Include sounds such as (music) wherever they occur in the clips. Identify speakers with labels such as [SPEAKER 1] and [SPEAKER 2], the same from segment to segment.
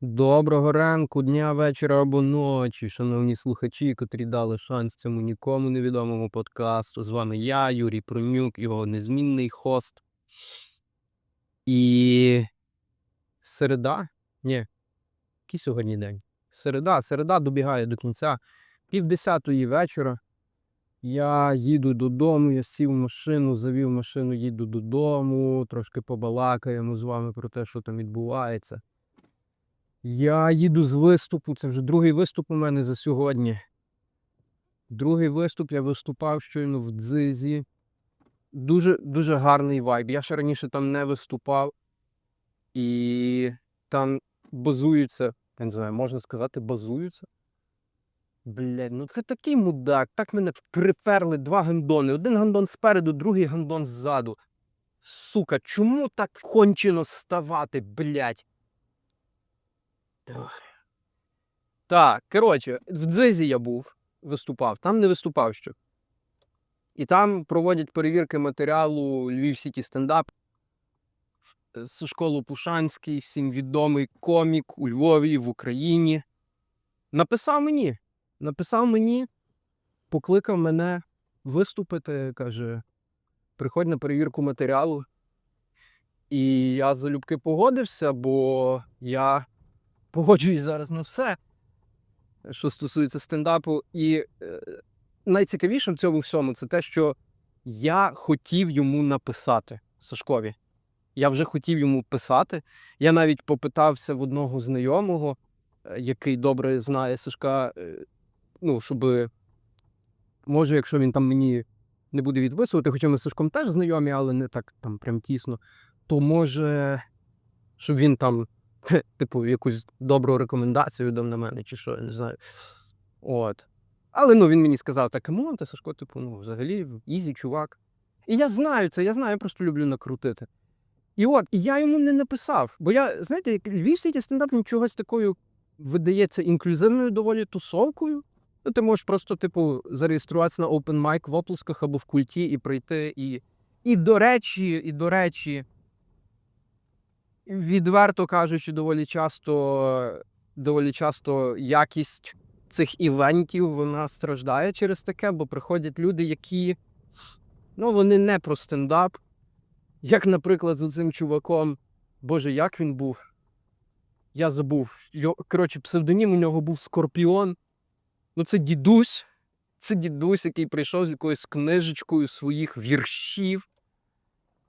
[SPEAKER 1] Доброго ранку, дня, вечора або ночі, шановні слухачі, котрі дали шанс цьому нікому невідомому подкасту. З вами я, Юрій Пронюк, його незмінний хост. І середа? Ні. Який сьогодні день? Середа, середа добігає до кінця. Півдесятої вечора. Я їду додому, я сів в машину, завів машину, їду додому, трошки побалакаємо з вами про те, що там відбувається. Я їду з виступу, це вже другий виступ у мене за сьогодні. Другий виступ я виступав щойно в дзизі. Дуже, дуже гарний вайб. Я ще раніше там не виступав. І там базуються, я не знаю, можна сказати, базуються. Блядь, ну це такий мудак. Так мене приперли два гандони. Один гандон спереду, другий гандон ззаду. Сука, чому так кончено ставати, блядь? Так, коротше, в дзизі я був, виступав, там не виступав ще. І там проводять перевірки матеріалу Львів Сіті стендап. Е, Сашко Лопушанський, всім відомий комік у Львові, в Україні. Написав мені. Написав мені, покликав мене виступити, каже, приходь на перевірку матеріалу. І я залюбки погодився, бо я погоджуюсь зараз на все, що стосується стендапу. І е, найцікавіше в цьому всьому це те, що я хотів йому написати Сашкові. Я вже хотів йому писати. Я навіть попитався в одного знайомого, е, який добре знає Сашка, е, ну, щоб, може, якщо він там мені не буде відписувати, хоча ми з Сашком теж знайомі, але не так там прям тісно, то може, щоб він там (laughs) типу, якусь добру рекомендацію дав на мене, чи що, я не знаю. От. Але ну, він мені сказав, так, камон, ти Сашко, типу, ну, взагалі, ізі, чувак. І я знаю це, я знаю, я просто люблю накрутити. І от, і я йому не написав. Бо я, знаєте, Львів Сіті стендап чогось такою видається інклюзивною доволі тусовкою. Ну, ти можеш просто, типу, зареєструватися на open mic в оплесках або в культі і прийти. І, і до речі, і до речі, відверто кажучи, доволі часто, доволі часто якість цих івентів вона страждає через таке, бо приходять люди, які ну, вони не про стендап. Як, наприклад, з цим чуваком, Боже, як він був? Я забув. Коротше, псевдонім у нього був Скорпіон. Ну, це дідусь. Це дідусь, який прийшов з якоюсь книжечкою своїх віршів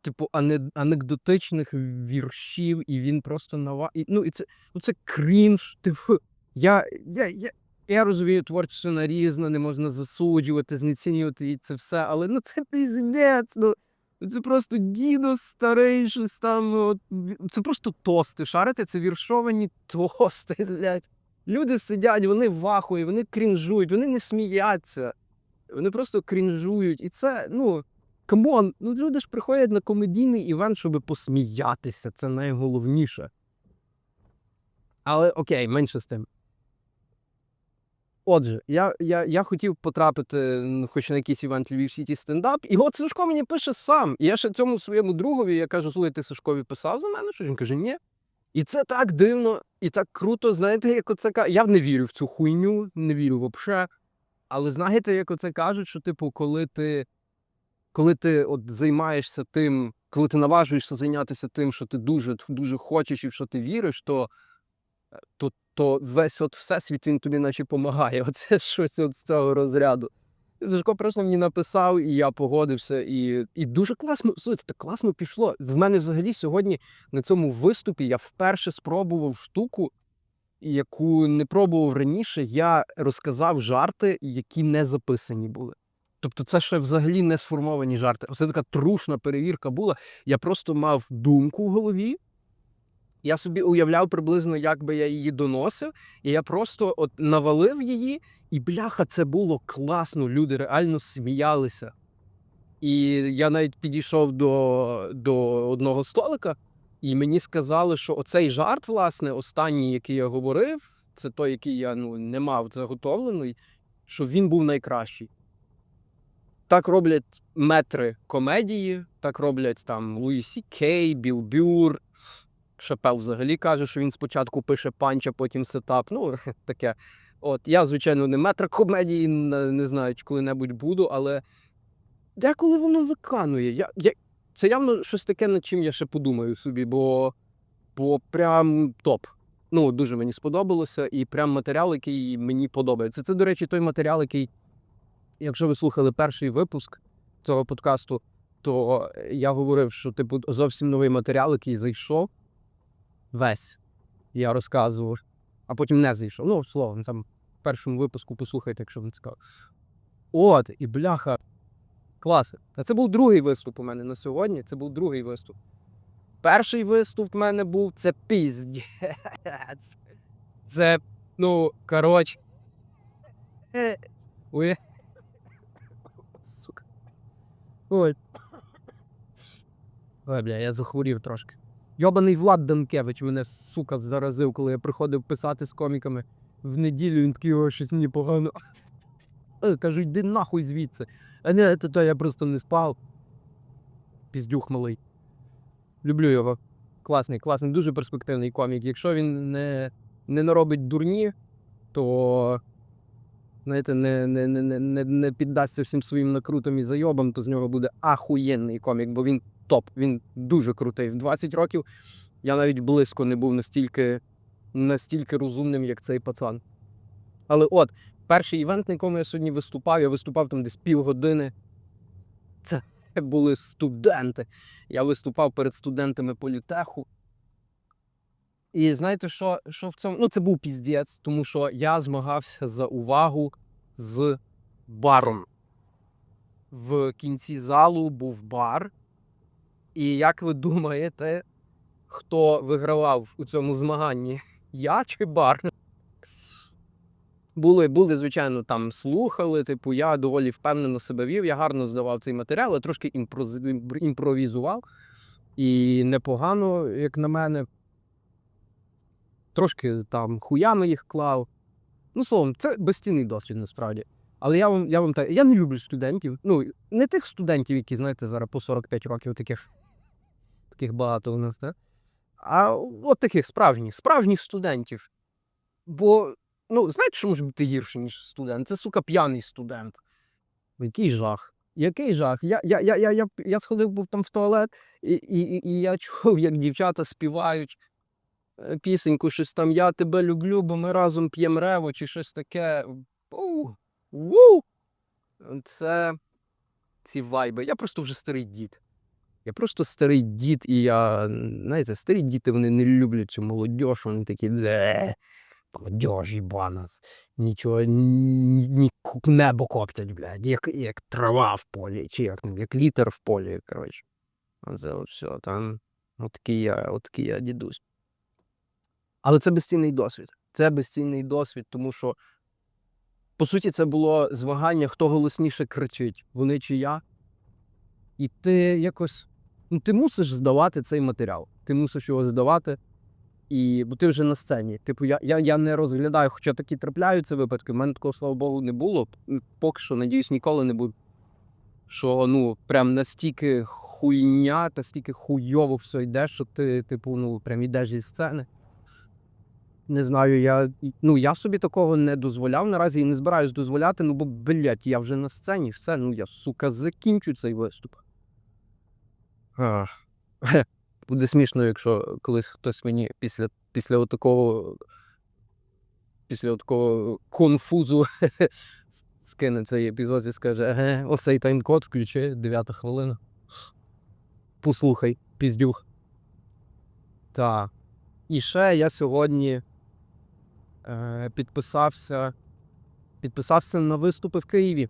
[SPEAKER 1] типу, анекдотичних віршів, і він просто нава. І, ну, і це, ну, це крінж. Типу, я, я, я, я розумію, творчість вона різна, не можна засуджувати, знецінювати і це все, але ну це піздець. Ну, це просто дідо старий, щось там. От, це просто тости. Шарите, це віршовані тости, (laughs) блядь. Люди сидять, вони вахують, вони крінжують, вони не сміються. Вони просто крінжують. І це, ну, камон, ну люди ж приходять на комедійний івент, щоб посміятися. Це найголовніше. Але окей, менше з тим. Отже, я, я, я хотів потрапити хоч на якийсь івент Львів Сіті стендап, і от Сашко мені пише сам. І я ще цьому своєму другові, я кажу, слухай, ти Сашкові писав за мене? Що він каже, ні. І це так дивно і так круто. Знаєте, як оце Я не вірю в цю хуйню, не вірю взагалі. Але знаєте, як оце кажуть, що, типу, коли ти, коли ти от займаєшся тим, коли ти наважуєшся зайнятися тим, що ти дуже, дуже хочеш і в що ти віриш, то, е, то, то весь от всесвіт він тобі наче допомагає. (laughs) Оце щось от з цього розряду. І Сашко просто мені написав, і я погодився. І, і дуже класно, слухайте, так класно пішло. В мене взагалі сьогодні на цьому виступі я вперше спробував штуку, яку не пробував раніше. Я розказав жарти, які не записані були. Тобто, це ще взагалі не сформовані жарти. Це така трушна перевірка була. Я просто мав думку в голові. Я собі уявляв приблизно, як би я її доносив, і я просто от навалив її, і бляха, це було класно. Люди реально сміялися. І я навіть підійшов до, до одного столика, і мені сказали, що оцей жарт, власне, останній, який я говорив, це той, який я ну, не мав заготовлений, що він був найкращий. Так роблять метри комедії, так роблять там Луї Кей, Біл Бюр, Шапел взагалі каже, що він спочатку пише панч, а потім сетап. Ну, (laughs) таке. От, я, звичайно, не метр комедії, не, знаю, коли-небудь буду, але деколи воно виконує. Я, я, це явно щось таке, над чим я ще подумаю собі, бо, бо прям топ. Ну, дуже мені сподобалося, і прям матеріал, який мені подобається. Це, до речі, той матеріал, який, якщо ви слухали перший випуск цього подкасту, то я говорив, що типу зовсім новий матеріал, який зайшов весь. Я розказував, а потім не зайшов. Ну, словом, там в першому випуску послухайте, якщо вам цікаво. От, і бляха. Клас. Та це був другий виступ у мене на сьогодні. Це був другий виступ. Перший виступ в мене був це піздець. Це, ну, коротше. Е, Ой. Сука. Ой. Ой, бля, я захворів трошки. Йобаний Влад Данкевич мене, сука, заразив, коли я приходив писати з коміками в неділю, він такий, о, щось мені погано. Е, Кажу, йди нахуй звідси. А не, то, то я просто не спав. Піздюх малий. Люблю його. Класний, класний, дуже перспективний комік. Якщо він не, не наробить дурні, то знаєте, не, не, не, не- не, піддасться всім своїм накрутам і зайобам, то з нього буде ахуєнний комік, бо він топ. Він дуже крутий. В 20 років я навіть близько не був настільки, настільки розумним, як цей пацан. Але от, перший івент, на якому я сьогодні виступав, я виступав там десь півгодини. Це були студенти. Я виступав перед студентами політеху. І знаєте, що, що в цьому? Ну, це був піздець, тому що я змагався за увагу з баром. В кінці залу був бар. І як ви думаєте, хто вигравав у цьому змаганні? (laughs) Я чи бар? Були, були, звичайно, там слухали. Типу, я доволі впевнено себе вів. Я гарно здавав цей матеріал, я трошки імпровізував. І непогано, як на мене. Трошки там хуями їх клав. Ну, словом, це безцінний досвід насправді. Але я вам, я вам так, я не люблю студентів. Ну, не тих студентів, які, знаєте, зараз по 45 років таких, таких багато у нас, так? А от таких справжніх, справжніх студентів. Бо, ну, знаєте, що може бути гірше, ніж студент? Це, сука, п'яний студент. Який жах. Який жах? Я, я, я, я, я, я сходив був там в туалет, і, і, і- я чув, як дівчата співають пісеньку, щось там Я тебе люблю, бо ми разом п'ємо рево чи щось таке. У, ву! Це ці вайби. Я просто вже старий дід. Я просто старий дід, і я, знаєте, старі діти вони не люблять цю молодь, вони такі. Молодь, їбана. Нічого, ні, ні небо коптять, блядь, як, як трава в полі, чи як, як літер в полі, коротше. Це все, там, от я, от я дідусь. Але це безцінний досвід. Це безцінний досвід, тому що, по суті, це було змагання, хто голосніше кричить, вони чи я. І ти якось. Ну, ти мусиш здавати цей матеріал. Ти мусиш його здавати. І, бо ти вже на сцені. Типу, я, я, я не розглядаю, хоча такі трапляються випадки. У мене такого, слава Богу, не було. Поки що, надіюсь, ніколи не буде. Що ну, прям настільки хуйня, настільки хуйово все йде, що ти, типу, ну, прям йдеш зі сцени. Не знаю, я, ну, я собі такого не дозволяв наразі і не збираюсь дозволяти, ну бо, блядь, я вже на сцені, все, ну я, сука, закінчу цей виступ. Ах. (laughs) Буде смішно, якщо колись хтось мені після, після отакого після такого конфузу (laughs) скине цей епізод і скаже: Еге, оцей тайм-код включи, 9 хвилина. Послухай, піздюх. Так. І ще я сьогодні підписався, підписався на виступи в Києві.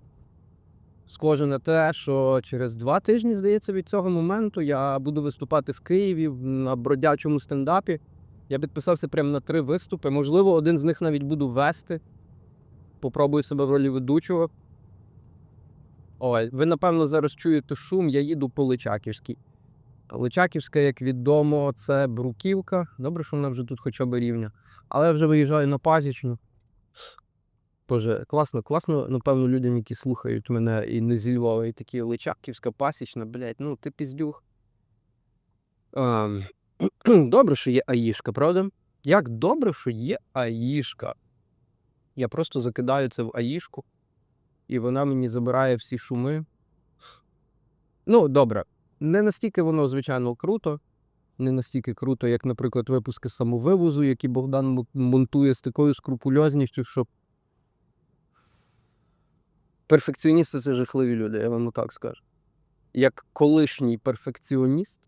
[SPEAKER 1] Схоже на те, що через два тижні, здається, від цього моменту я буду виступати в Києві на бродячому стендапі. Я підписався прямо на три виступи. Можливо, один з них навіть буду вести. Попробую себе в ролі ведучого. Ой, ви, напевно, зараз чуєте шум, я їду по Личаківській. Личаківська, як відомо, це Бруківка. Добре, що вона вже тут хоча б рівня. Але я вже виїжджаю на пасічну. Боже, класно, класно, напевно, людям, які слухають мене і не зі Львова, і такі Личаківська пасічна, блядь, ну ти піздюх. Ем, (clears throat) Добре, що є аїшка, правда? Як добре, що є аїшка. Я просто закидаю це в аїшку, і вона мені забирає всі шуми. Ну, добре. Не настільки воно, звичайно, круто. Не настільки круто, як, наприклад, випуски самовивозу, які Богдан монтує з такою скрупульозністю, що. Перфекціоністи це жахливі люди, я вам так скажу. Як колишній перфекціоніст,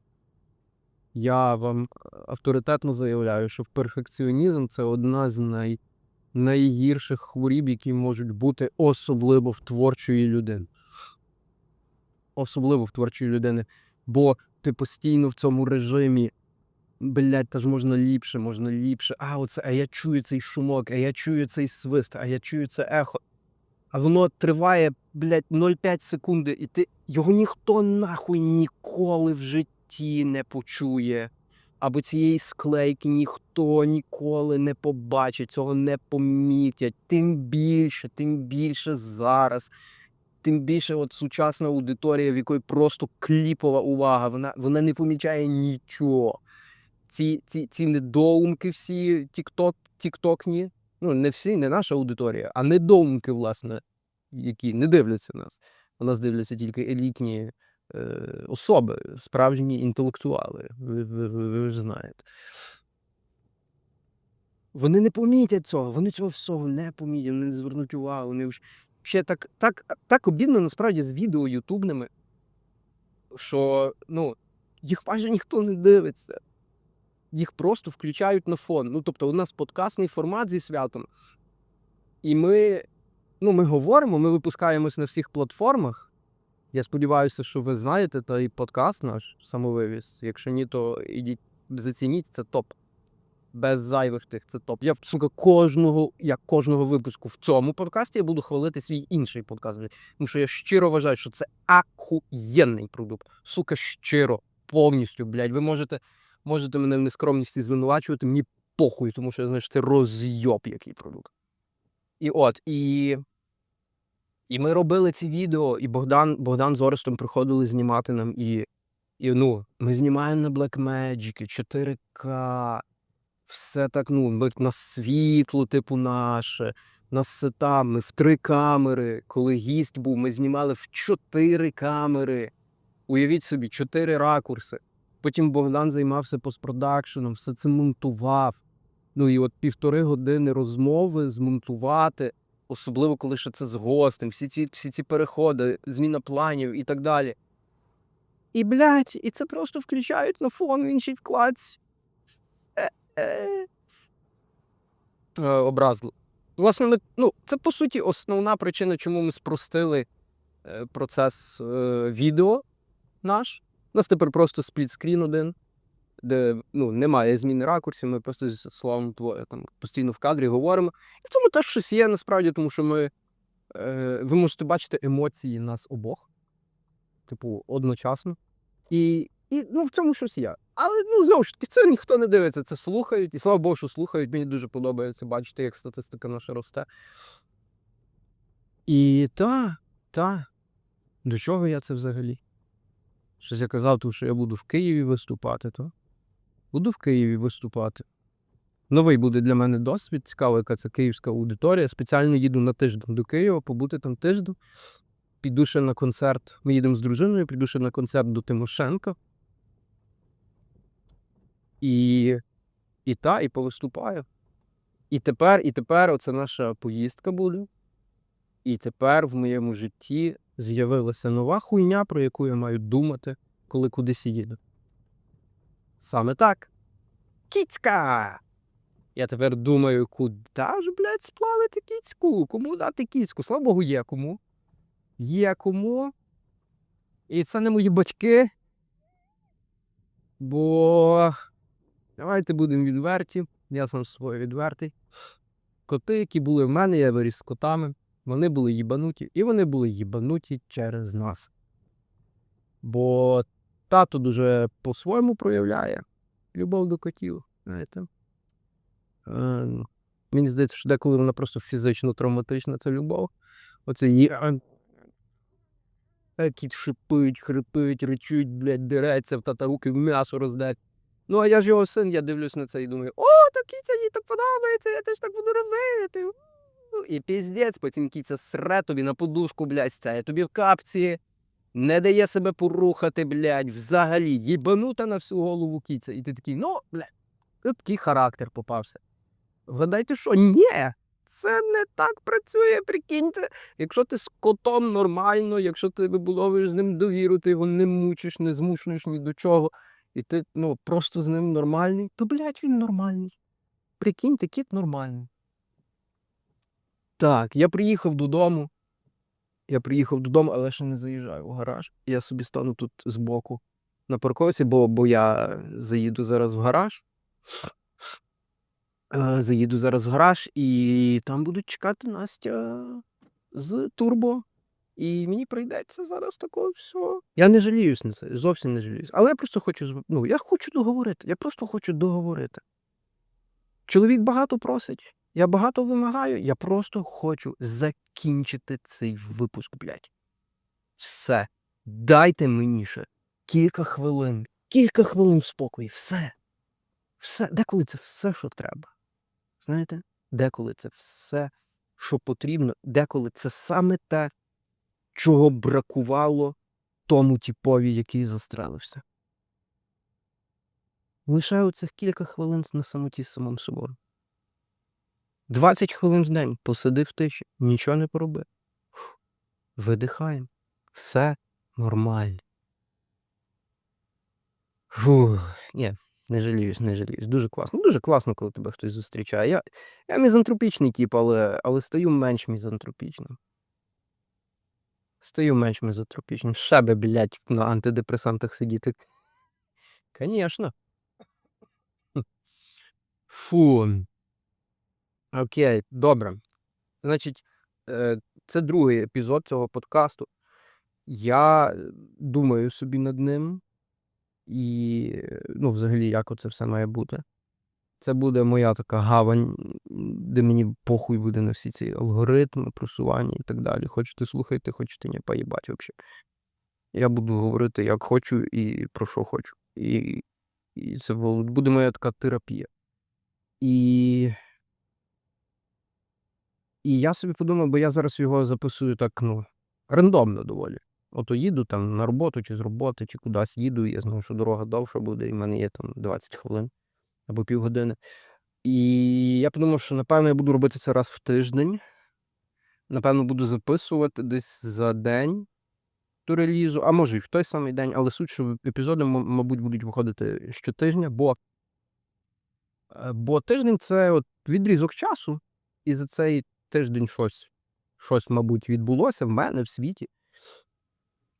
[SPEAKER 1] я вам авторитетно заявляю, що перфекціонізм це одна з най... найгірших хворіб, які можуть бути особливо в творчої людини. Особливо в творчої людини. Бо ти постійно в цьому режимі. Блять, та ж можна ліпше, можна ліпше. А, оце, а я чую цей шумок, а я чую цей свист, а я чую це ехо. А воно триває, блядь, 0,5 секунди, і ти його ніхто нахуй ніколи в житті не почує. Або цієї склейки ніхто ніколи не побачить, цього не помітять. Тим більше, тим більше зараз. Тим більше от сучасна аудиторія, в якої просто кліпова увага, вона, вона не помічає нічого. Ці, ці, ці недоумки всі тікток, тіктокні, ну не всі, не наша аудиторія, а недоумки, власне, які не дивляться нас. У нас дивляться тільки елітні е, особи, справжні інтелектуали. Ви, ви, ви, ви ж знаєте. Вони не помітять цього, вони цього всього не помітять, вони не звернуть увагу. Вони вж- ще так, так, так обідно насправді з відео ютубними, що ну, їх майже ніхто не дивиться. Їх просто включають на фон. Ну, тобто, у нас подкастний формат зі святом. І ми, ну, ми говоримо, ми випускаємось на всіх платформах. Я сподіваюся, що ви знаєте той подкаст наш самовивіз. Якщо ні, то ідіть зацініть, це топ. Без зайвих тих, це топ. Я сука, кожного, як кожного випуску в цьому подкасті я буду хвалити свій інший подкаст. Тому що я щиро вважаю, що це ахуєнний продукт. Сука, щиро, повністю, блядь. Ви можете, можете мене в нескромності звинувачувати, мені похуй, тому що я знаю, що це розйоб який продукт. І от, і. І ми робили ці відео, і Богдан, Богдан з Орестом приходили знімати нам. І, і ну, ми знімаємо на Blackmagic, 4К, все так, ну, на світло, типу, наше, на сета, ми в три камери. Коли гість був, ми знімали в чотири камери. Уявіть собі, чотири ракурси. Потім Богдан займався постпродакшеном, все це монтував. Ну і от півтори години розмови змонтувати, особливо коли ще це з гостем, всі ці, всі ці переходи, зміна планів і так далі. І, блядь, і це просто включають на фон в іншій вкладці. Е, Образливо. Власне, ну, це по суті основна причина, чому ми спростили е, процес е, відео наш. У нас тепер просто сплітскрін один, де ну, немає зміни ракурсів, ми просто зі словом двоє там постійно в кадрі говоримо. І в цьому теж щось є насправді, тому що ми. Е, ви можете бачити емоції нас обох, типу, одночасно. І, і ну, в цьому щось є. Але ну, знову ж таки, це ніхто не дивиться, це слухають. І слава Богу, що слухають. Мені дуже подобається бачити, як статистика наша росте. І та, та. До чого я це взагалі? Щось я казав, тому що я буду в Києві виступати, то буду в Києві виступати. Новий буде для мене досвід. Цікаво, яка це київська аудиторія. Спеціально їду на тиждень до Києва, побути там тиждень. Піду ще на концерт. Ми їдемо з дружиною, піду ще на концерт до Тимошенка. І, і та, і повиступаю. І тепер, і тепер оце наша поїздка буде. І тепер в моєму житті з'явилася нова хуйня, про яку я маю думати, коли кудись їду. Саме так. Кіцька! Я тепер думаю, куди ж, блядь, сплавити кіцьку? Кому дати кіцьку? Слава Богу, є кому. Є кому. І це не мої батьки. Бо давайте будемо відверті. Я сам собою відвертий. Коти, які були в мене, я виріс з котами. Вони були їбануті, і вони були їбануті через нас. Бо тато дуже по-своєму проявляє любов до котів. Знаєте? Е, мені здається, що деколи вона просто фізично травматична, ця любов. Оце є. Кіт шипить, хрипить, речуть, блядь, дереться, в тата руки в м'ясо роздать. Ну, а я ж його син, я дивлюсь на це і думаю, о, то кіця їй так подобається, я теж так буду робити. І піздець, потім кіця сре тобі на подушку, блядь, це тобі в капці. Не дає себе порухати, блядь, взагалі, їбанута на всю голову кіця. І ти такий, ну, блядь, такий характер попався. Вгадайте, що? Ні, це не так працює, прикиньте. Якщо ти з котом нормально, якщо ти вибудовуєш з ним довіру, ти його не мучиш, не змушуєш ні до чого, і ти ну, просто з ним нормальний, то, блядь, він нормальний. Прикиньте, кіт нормальний. Так, я приїхав додому. Я приїхав додому, але ще не заїжджаю в гараж. Я собі стану тут збоку на парковці, бо, бо я заїду зараз в гараж. Е, Заїду зараз в гараж, і там будуть чекати Настя з турбо. І мені прийдеться зараз такого всього. Я не жаліюсь на це, зовсім не жаліюсь. Але я просто хочу ну, я хочу договорити. Я просто хочу договорити. Чоловік багато просить, я багато вимагаю, я просто хочу закінчити цей випуск, блядь. Все. Дайте мені ще кілька хвилин, кілька хвилин спокою. Все. Все. Деколи це все, що треба. Знаєте? Деколи це все, що потрібно, деколи це саме те, чого бракувало тому тіпові, який застрелився. Лише оцих кілька хвилин на самоті з самим собою. 20 хвилин в день посиди в тиші, нічого не пороби. Фух. Видихаємо. Все нормально. Фу, ні, не жаліюсь, не жаліюсь. Дуже класно. Дуже класно, коли тебе хтось зустрічає. Я, я мізантропічний тип, але, але стаю менш мізантропічним. Стаю менш мізантропічним. Ще би, блядь, на антидепресантах сидіти. Звісно. Фу. Окей, добре. Значить, е, це другий епізод цього подкасту. Я е, думаю собі над ним. І, е, ну, взагалі, як оце все має бути. Це буде моя така гавань, де мені похуй буде на всі ці алгоритми, просування і так далі. Хочете слухайте, хочете не поїбать взагалі. Я буду говорити, як хочу і про що хочу. І, і це буде моя така терапія. І. І я собі подумав, бо я зараз його записую так, ну, рандомно доволі. Ото їду там на роботу, чи з роботи, чи кудись їду, я знаю, що дорога довша буде, і в мене є там 20 хвилин або півгодини. І я подумав, що напевно я буду робити це раз в тиждень. Напевно, буду записувати десь за день до релізу, а може і в той самий день, але суть, що епізоди, мабуть, будуть виходити щотижня, бо, е, бо тиждень це от відрізок часу, і за цей тиждень щось, щось, мабуть, відбулося в мене в світі.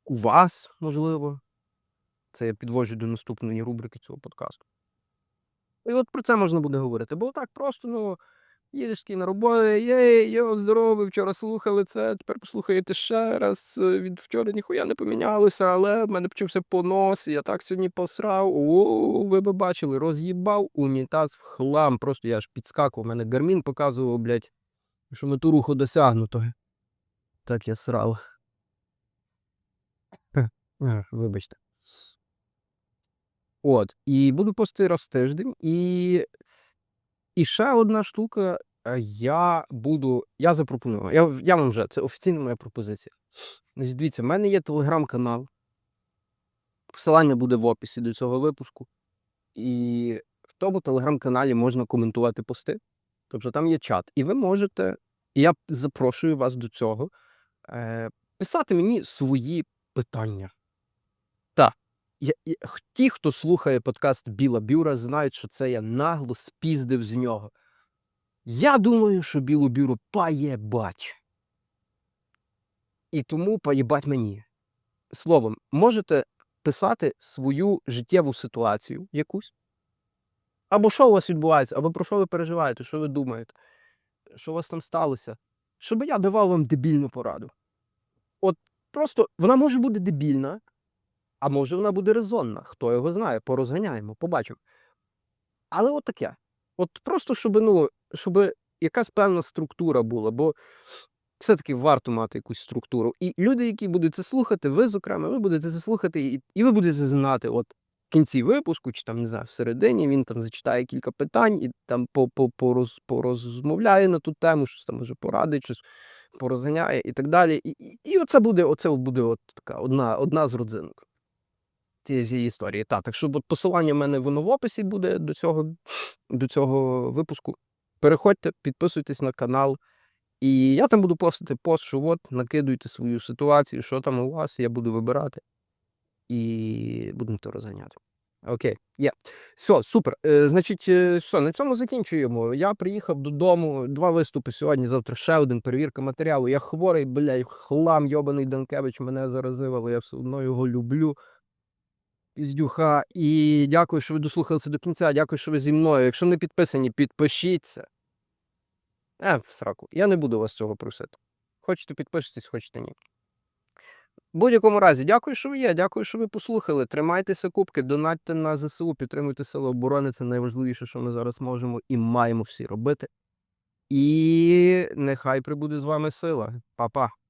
[SPEAKER 1] У вас, можливо. Це я підводжу до наступної рубрики цього подкасту. І от про це можна буде говорити. Бо так просто, ну, їдеш на роботу, єй, йо, здоровий, вчора слухали це, тепер послухаєте ще раз. е, Від вчора ніхуя не помінялося, але в мене почався понос, я так сьогодні посрав. О, ви би бачили, роз'їбав унітаз в хлам. Просто я аж підскакував. У мене гармін показував, блядь, що мету руху досягнуто. Так я срав. Вибачте. От, і буду постити раз в тиждень. І, і ще одна штука. е, Я буду. Я запропонував. Я, я вам вже, це офіційна моя пропозиція. Значить, дивіться, в мене є телеграм-канал. Посилання буде в описі до цього випуску. І в тому телеграм-каналі можна коментувати пости. Тобто там є чат. І ви можете, і я запрошую вас до цього, е, писати мені свої питання. Так. Я, я, ті, хто слухає подкаст Біла Бюра, знають, що це я нагло спіздив з нього. Я думаю, що Білу Бюру поєбать. І тому поєбать мені. Словом, можете писати свою життєву ситуацію якусь. Або що у вас відбувається, або про що ви переживаєте, що ви думаєте, що у вас там сталося, щоб я давав вам дебільну пораду. От просто вона може бути дебільна, а може вона буде резонна. Хто його знає, порозганяємо, побачимо. Але от таке. От просто, щоб, ну, щоб якась певна структура була, бо все-таки варто мати якусь структуру. І люди, які будуть це слухати, ви, зокрема, ви будете це слухати, і, і ви будете знати, от кінці випуску, чи там не знаю, всередині він там зачитає кілька питань і там по, по, пороз, порозмовляє на ту тему, щось там може порадить, щось порозганяє і так далі. І, і, і оце буде, оце буде от така одна, одна з родзинок цієї історії. Та, так що от посилання в мене воно в описі буде до цього, до цього випуску. Переходьте, підписуйтесь на канал. І я там буду постити пост, що от накидуйте свою ситуацію, що там у вас, я буду вибирати. І будемо то розганяти. Окей, є. Все, супер. Е, значить, е, все, на цьому закінчуємо. Я приїхав додому, два виступи сьогодні, завтра ще один, перевірка матеріалу. Я хворий, блядь, хлам, йобаний Данкевич мене заразив, але я все одно його люблю. Піздюха. І дякую, що ви дослухалися до кінця. Дякую, що ви зі мною. Якщо не підписані, підпишіться. Е, в сраку. Я не буду вас цього просити. Хочете підпишитесь, хочете ні. В будь-якому разі, дякую, що ви є. Дякую, що ви послухали. Тримайтеся кубки, донатьте на ЗСУ, підтримуйте сили оборони. Це найважливіше, що ми зараз можемо і маємо всі робити. І нехай прибуде з вами сила. Па-па.